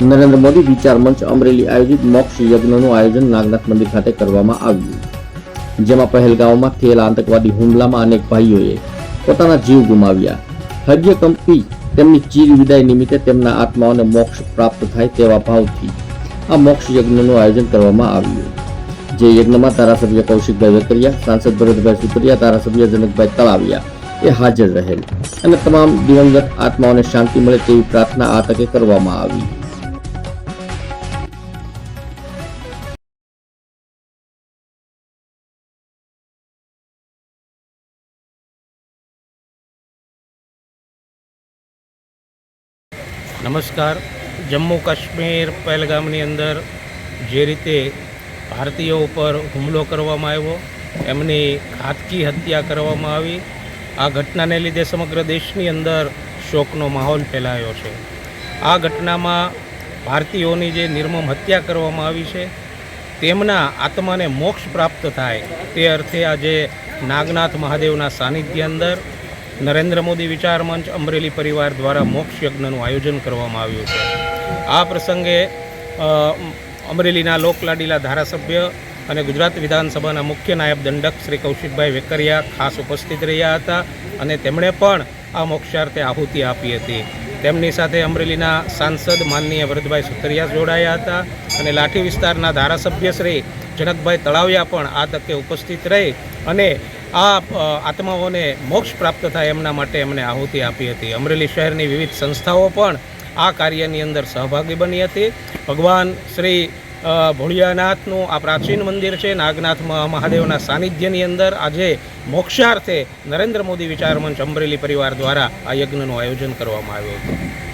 નરેન્દ્ર મોદી વિચાર મંચ અમરેલી આયોજિત મોક્ષ યજ્ઞનું આયોજન નાગનાથ મંદિર ખાતે કરવામાં આવ્યું. જેમાં પહેલગાંવમાં થયેલા આતંકવાદી હુમલામાં અનેક ભાઈઓએ પોતાના જીવ ગુમાવ્યા. હજ્ય કંપી તેમની ચીર વિદાય નિમિત્તે તેમના આત્માઓને મોક્ષ પ્રાપ્ત થાય તેવા ભાવથી આ મોક્ષ યજ્ઞનું આયોજન કરવામાં આવ્યું. જે યજ્ઞમાં ધારાસભ્ય કૌશિકભાઈ વેકરિયા સાંસદ ભરતભાઈ સુતરિયા ધારાસભ્ય જનકભાઈ તળાવિયા એ હાજર રહેલ. અને તમામ દિવંગત આત્માઓને શાંતિ મળે તેવી પ્રાર્થના આ તકે કરવામાં આવી. નમસ્કાર. જમ્મુ કાશ્મીર પહેલગામની અંદર જે રીતે ભારતીયો ઉપર હુમલો કરવામાં આવ્યો, એમની ઘાતકી હત્યા કરવામાં આવી, આ ઘટનાને લીધે સમગ્ર દેશની અંદર શોકનો માહોલ ફેલાયો છે. આ ઘટનામાં ભારતીયોની જે નિર્મમ હત્યા કરવામાં આવી છે, તેમના આત્માને મોક્ષ પ્રાપ્ત થાય તે અર્થે આજે નાગનાથ મહાદેવના સાનિધ્ય અંદર નરેન્દ્ર મોદી વિચાર મંચ અમરેલી પરિવાર દ્વારા મોક્ષ યજ્ઞનું આયોજન કરવામાં આવ્યું છે. આ પ્રસંગે અમરેલીના લોકલાડીલા ધારાસભ્ય અને ગુજરાત વિધાનસભાના મુખ્ય નાયબ દંડક શ્રી કૌશિકભાઈ વેકરિયા ખાસ ઉપસ્થિત રહ્યા હતા અને તેમણે પણ આ મોક્ષાર્થે આહુતિ આપી હતી. તેમની સાથે અમરેલીના સાંસદ માનનીય ભરતભાઈ સુતરિયા જોડાયા હતા અને લાઠી વિસ્તારના ધારાસભ્ય શ્રી જનકભાઈ તળાવિયા પણ આ તકે ઉપસ્થિત રહી અને આ આત્માઓને મોક્ષ પ્રાપ્ત થાય એમના માટે એમને આહુતિ આપી હતી. અમરેલી શહેરની વિવિધ સંસ્થાઓ પણ આ કાર્યની અંદર સહભાગી બની હતી. ભગવાન શ્રી ભોળિયાનાથનું આ પ્રાચીન મંદિર છે. નાગનાથ મહાદેવના સાનિધ્યની અંદર આજે મોક્ષાર્થે નરેન્દ્ર મોદી વિચાર મંચ અમરેલી પરિવાર દ્વારા આ યજ્ઞનું આયોજન કરવામાં આવ્યું હતું.